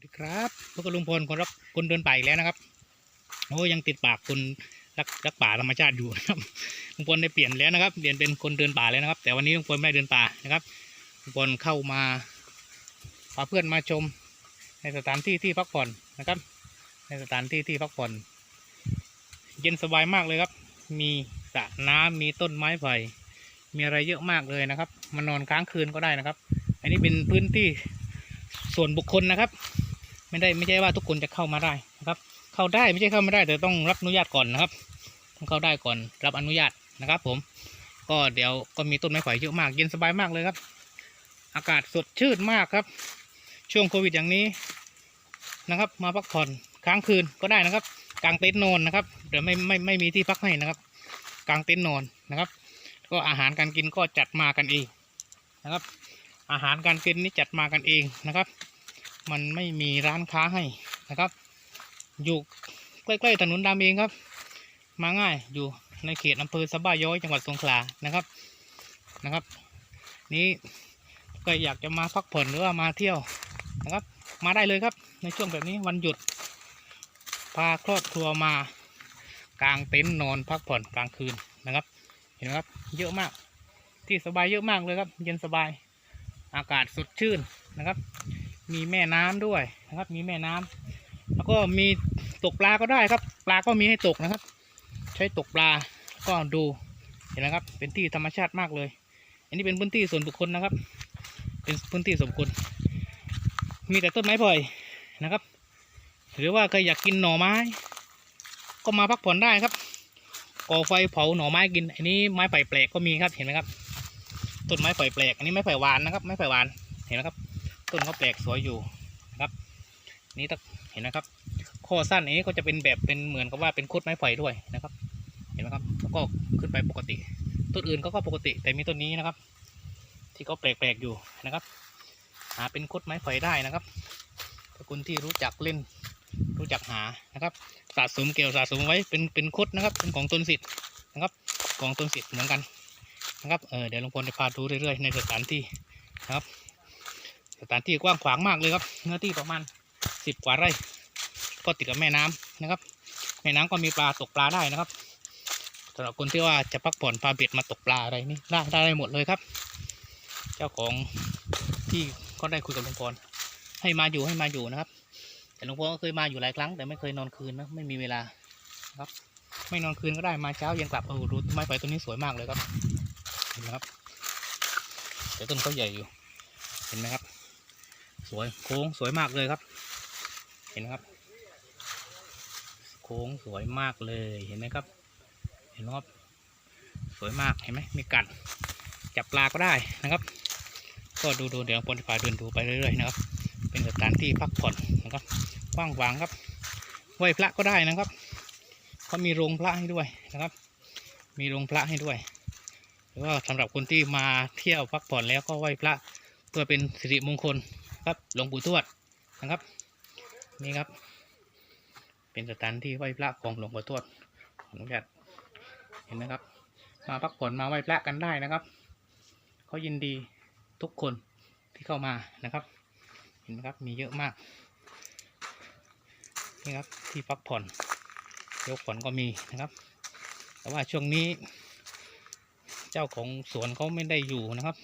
สวัสดีครับพวกบลุงพลคนรักคนเดินป่าอีกแล้วนะครับโอ้ยังติดปากคนรักรักป่าธรรมชาติอยู่นะครับลุงพลได้เปลี่ยนแล้วนะครับเปลี่ยนเป็นคนเดินป่าแล้วนะครับ แต่วันนี้ลุงพลไม่ได้เดินป่านะครับลุงพลเข้ามาพาเพื่อนมาชม ในสถานที่ที่พักผ่อนนะครับ ในสถานที่ที่พักผ่อน เย็นสบายมากเลยครับ มีสระน้ำมีต้นไม้ไผ่มีอะไรเยอะมากเลยนะครับมานอนค้างคืนก็ได้นะครับ อันนี้เป็นพื้นที่ส่วนบุคคลนะครับ ไม่ได้ไม่ใช่ว่าทุกคนจะเข้ามาได้นะครับ เข้าได้ไม่ใช่เข้าไม่ได้แต่ต้องรับอนุญาตก่อนนะครับต้องเข้าได้ก่อนรับอนุญาตนะครับ ผม ก็เดี๋ยวก็มีต้นไม้ไผ่เยอะมากเย็นสบายมากเลยครับ อากาศสดชื่นมากครับ ช่วงโควิดอย่างนี้นะครับ มาพักผ่อนค้างคืนก็ได้นะครับกางเต็นท์นอนนะครับเดี๋ยวไม่ไม่ไม่มีที่พักให้นะครับกางเต็นท์นอนนะครับ ก็อาหารการกินก็จัดมากันเองนะครับ อาหารการกินนี่จัดมากันเองนะครับ มันไม่มีร้านค้าให้นะครับ อยู่ใกล้ๆถนนดำเองครับ มาง่ายอยู่ในเขตอำเภอสบ้าย้อยจังหวัดสงขลานะครับนะครับ นี้ก็อยากจะมาพักผ่อนหรือว่ามาเที่ยวนะครับ มาได้เลยครับ ในช่วงแบบนี้วันหยุด พาครอบครัวมากางเต็นท์นอนพักผ่อนกลางคืนนะครับ เห็นไหมครับเยอะมากที่สบายเยอะมากเลยครับ เย็นสบายอากาศสดชื่นนะครับ มีแม่น้ำด้วยนะครับ มีแม่น้ำแล้วก็มีตกปลาก็ได้ครับ ปลาก็มีให้ตกนะครับ ใช้ตกปลาก็ดูเห็นไหมครับ เป็นที่ธรรมชาติมากเลย อันนี้เป็นพื้นที่ส่วนบุคคลนะครับ เป็นพื้นที่ส่วนบุคคล มีแต่ต้นไม้พลอยนะครับ หรือว่าใครอยากกินหน่อไม้ ก็มาพักผ่อนได้ครับก่อไฟเผาหน่อไม้กิน อันนี้ไม้ไผ่แปลกก็มีครับเห็นไหมครับต้นไม้ไผ่แปลกอันนี้ไม้ไผ่หวานนะครับไม้ไผ่หวานเห็นไหมครับ ต้นเขาแปลกสวยอยู่นะครับนี่ต้องเห็นนะครับข้อสั้นอันนี้ก็จะเป็นแบบเป็นเหมือนกับว่าเป็นโคดไม้ไผ่ด้วยนะครับ เห็นไหมครับแล้วก็ขึ้นไปปกติ ต้นอื่นเขาก็ปกติ แต่มีต้นนี้นะครับ ที่เขาแปลกๆอยู่นะครับ หาเป็นโคดไม้ไผ่ได้นะครับถ้าคุณที่รู้จักเล่นรู้จักหานะครับ สะสมเกี่ยวสะสมไว้เป็นเป็นคุดนะครับ เป็นของต้นสิทธิ์นะครับของต้นสิทธิ์เหมือนกันนะครับเออเดี๋ยวหลวงพลจะพาดูเรื่อยๆในสถานที่นะครับ สถานที่กว้างขวางมากเลยครับ เนื้อที่ประมาณสิบกว่าไร่ ก็ติดกับแม่น้ำนะครับ แม่น้ำก็มีปลาตกปลาได้นะครับสำหรับคนที่ว่าจะพักผ่อนพาเบ็ดมาตกปลาอะไรนี่ได้ได้หมดเลยครับ เจ้าของที่ก็ได้คุยกับหลวงพลให้มาอยู่ให้มาอยู่นะครับ แต่หลวงพ่อก็เคยมาอยู่หลายครั้ง แต่ไม่เคยนอนคืนนะไม่มีเวลาครับ ไม่นอนคืนก็ได้มาเช้าเย็นกลับโอ้โหดูไม้ไผ่ต้นนี้สวยมากเลยครับเห็นไหมครับแต่ต้นเขาใหญ่อยู่เห็นไหมครับ สวยโค้งสวยมากเลยครับ เห็นไหมครับ โค้งสวยมากเลยเห็นไหมครับ เห็นครับ สวยมากเห็นไหมมีกัดจับปลาก็ได้นะครับ ก็ดูดูเดี๋ยวปนฝ่ายเดินดูไปเรื่อยๆนะครับ เป็นสถานที่พักผ่อนนะครับกว้างวางครับไหว้พระก็ได้นะครับเขามีโรงพระให้ด้วยนะครับ มีโรงพระให้ด้วยหรือว่าสำหรับคนที่มาเที่ยวพักผ่อนแล้วก็ไหว้พระเพื่อเป็นสิริมงคล ครับหลวงปู่ทวดนะครับ นี่ครับ เป็นสถานที่ไหว้พระของหลวงปู่ทวดขออนุญาตเห็นไหมครับ มาพักผ่อนมาไหว้พระกันได้นะครับเขายินดีทุกคนที่เข้ามานะครับ เห็นไหมครับมีเยอะมากนี่ครับที่พักผ่อนยกผ่อนก็มีนะครับ แต่ว่าช่วงนี้ เจ้าของสวนเขาไม่ได้อยู่นะครับ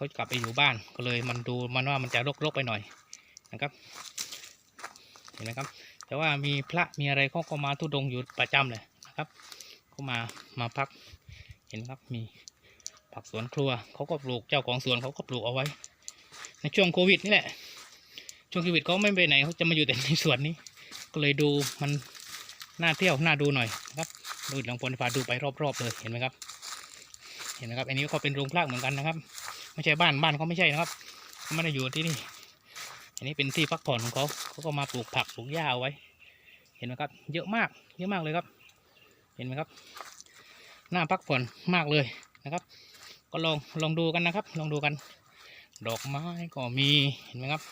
เขากลับไปอยู่บ้านก็เลยมันดูมันว่ามันจะรกๆไปหน่อยนะครับเห็นไหมครับ แต่ว่ามีพระมีอะไรเขาก็มาทุดงอยู่ประจำเลยนะครับเขามามาพักเห็นไหมครับมีผักสวนครัวเขาก็ปลูกเจ้าของสวนเขาก็ปลูกเอาไว้ ในช่วงโควิดนี่แหละ ช่วงโควิดเขาไม่ไปไหนเขาจะมาอยู่แต่ในสวนนี้ ก็เลยดูมันน่าเที่ยวน่าดูหน่อยนะครับดูหลวงพลพาดูไปรอบๆเลยเห็นไหมครับ เห็นไหมครับ อันนี้ก็เป็นโรงพระเหมือนกันนะครับ ไม่ใช่บ้านบ้านเขาไม่ใช่นะครับเขาไม่ได้อยู่ที่นี่ อันนี้เป็นที่พักผ่อนของเขาเขาก็มาปลูกผักปลูกหญ้าเอาไว้ เห็นไหมครับ เยอะมาก เยอะมากเลยครับ เห็นไหมครับหน่าพักผ่อนมากเลยนะครับ ก็ลองลองดูกันนะครับ ลองดูกัน ดอกไม้ก็มีเห็นไหมครับ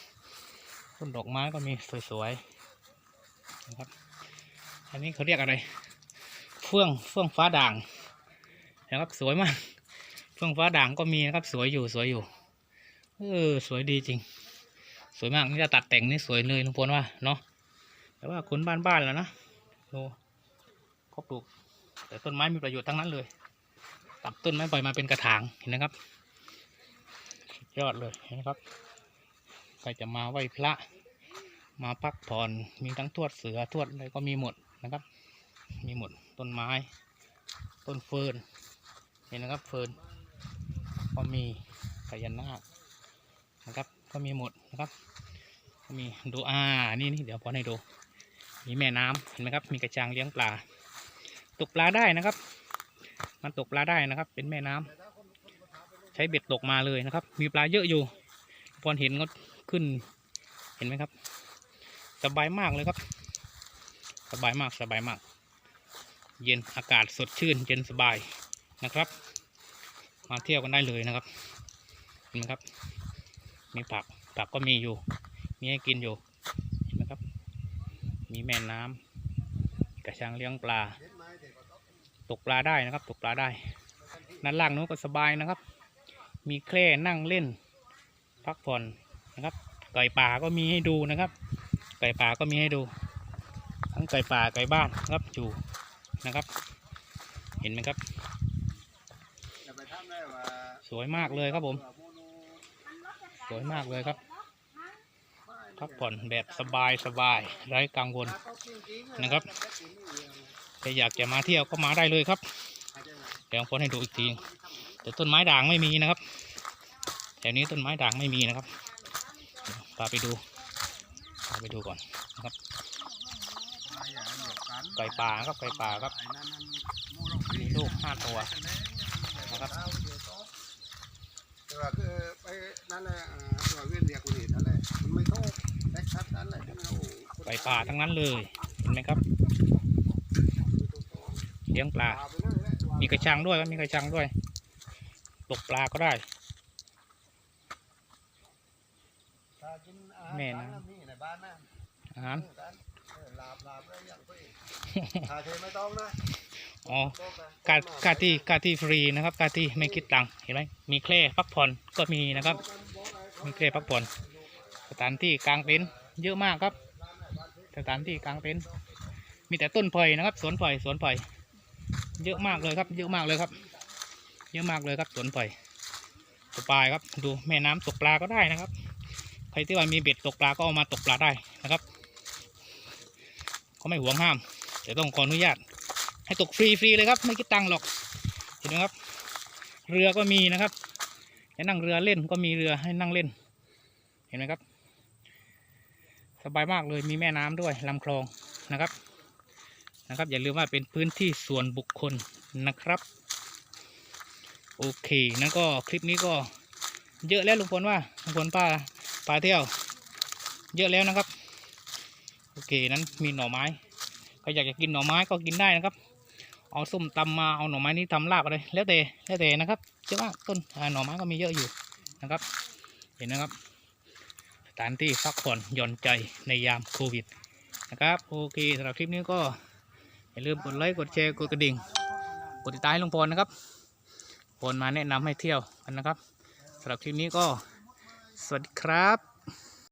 ต้นดอกไม้ก็มีสวยๆนะครับ อันนี้เขาเรียกอะไร เฟื่องเฟื่องฟ้าด่างนะครับสวยมาก เฟื่องฟ้าด่างก็มีนะครับ สวยอยู่สวยอยู่ เออ สวยดีจริง สวยมากนี่จะตัดแต่งนี่สวยเลยลุงพลว่าเนาะแต่ว่าคนบ้านๆแล้วนะดูเขาปลูก แต่ต้นไม้มีประโยชน์ทั้งนั้นเลย ตัดต้นไม้ปล่อยมาเป็นกระถางเห็นนะครับยอดเลยเห็นครับใครจะมาไหว้พระ มาพักผ่อนมีทั้งทวดเสือทวดอะไรก็มีหมดนะครับ มีหมดต้นไม้ ต้นเฟิร์นเห็นนะครับเฟิร์น ก็มีพญานาคนะครับ ก็มีหมดนะครับ ก็มีดูอ่านี่นี่เดี๋ยวพอให้ดู มีแม่น้ำเห็นไหมครับ มีกระชังเลี้ยงปลา ตกปลาได้นะครับ มันตกปลาได้นะครับ เป็นแม่น้ำใช้เบ็ดตกมาเลยนะครับ มีปลาเยอะอยู่ พอเห็นก็ขึ้น เห็นไหมครับ สบายมากเลยครับ สบายมากสบายมาก เย็นอากาศสดชื่นเย็นสบายนะครับ มาเที่ยวกันได้เลยนะครับเห็นไหมครับ มีผักผักก็มีอยู่ มีให้กินอยู่เห็นไหมครับ มีแม่น้ำกระชังเลี้ยงปลา ตกปลาได้นะครับ ตกปลาได้ด้นล่างนู้นก็สบายนะครับ มีแคร่นั่งเล่น พักผ่อนนะครับ ไก่ป่าก็มีให้ดูนะครับ ไก่ป่าก็มีให้ดู ทั้งไก่ป่าไก่บ้านนะครับอยู่นะครับ เห็นไหมครับ จะไปทำได้ว่า สวยมากเลยครับผม สวยมากเลยครับพักผ่อนแบบสบายสบายไร้กังวลนะครับใครอยากจะมาเที่ยวก็มาได้เลยครับเดี๋ยวผมให้ดูอีกทีแต่ต้นไม้ด่างไม่มีนะครับแถวนี้ต้นไม้ด่างไม่มีนะครับพาไปดูพาไปดูก่อนนะครับไก่ป่าครับไก่ป่าครับมีลูกห้าตัว นะครับแต่ว่าคือไปนั่นแหละอ่าว่าเวียนเรียกคนอื่นนั่นแหละมันไม่โตแท็กซัสนั่นแหละที่มันเอาคนไก่ป่าทั้งนั้นเลยเห็นไหมครับ เลี้ยงปลาป่าไปเลยแหละว่ามีกระชังด้วยครับมีกระชังด้วย ตกปลาก็ได้ถ้ากินอาหารแม่นะช้างมีในบ้านนะอาหารเออเออลาบลาบแล้วอย่างตัวเองถ้าเทไม่ต้องนะ อ๋อกาดกาที่กาที่ฟรีนะครับ กาที่ไม่คิดตังค์เห็นไหมมีแคร่พักผ่อนก็มีนะครับ มีแคร่พักผ่อนสถานที่กลางเต็นท์เยอะมากครับสถานที่กลางเต็นท์มีแต่ต้นไผ่นะครับ สวนไผ่สวนไผ่เยอะมากเลยครับ เยอะมากเลยครับ เยอะมากเลยครับสวนไผ่สบายครับ ดูแม่น้ำตกปลาก็ได้นะครับ ใครที่ว่ามีเบ็ดตกปลาก็เอามาตกปลาได้นะครับเขาไม่หวงห้ามแต่ต้องขออนุญาต ให้ตกฟรีๆเลยครับไม่คิดตังค์หรอกเห็นไหมครับ เรือก็มีนะครับจะนั่งเรือเล่นก็มีเรือให้นั่งเล่น เห็นไหมครับ สบายมากเลยมีแม่น้ำด้วยลำคลองนะครับนะครับ อย่าลืมว่าเป็นพื้นที่ส่วนบุคคลนะครับ โอเคนั่นก็คลิปนี้ก็เยอะแล้วลุงพลว่าลุงพลป้าปลาเที่ยว เยอะแล้วนะครับ โอเคนั้นมีหน่อไม้ใครอยากจะกินหน่อไม้ก็กินได้นะครับ เอาส้มตำมาเอาหน่อไม้นี้ทำลาบอะไรแล้วแต่แล้วแต่นะครับเจ้าว่าต้นหน่อไม้ก็มีเยอะอยู่นะครับ เห็นนะครับสถานที่พักผ่อนหย่อนใจในยามโควิดนะครับโอเคสำหรับคลิปนี้ก็อย่าลืมกดไลค์กดแชร์กดกระดิ่ง กดติดตามให้ลุงพลนะครับพลมาแนะนำให้เที่ยวกันนะครับสำหรับคลิปนี้ก็สวัสดีครับ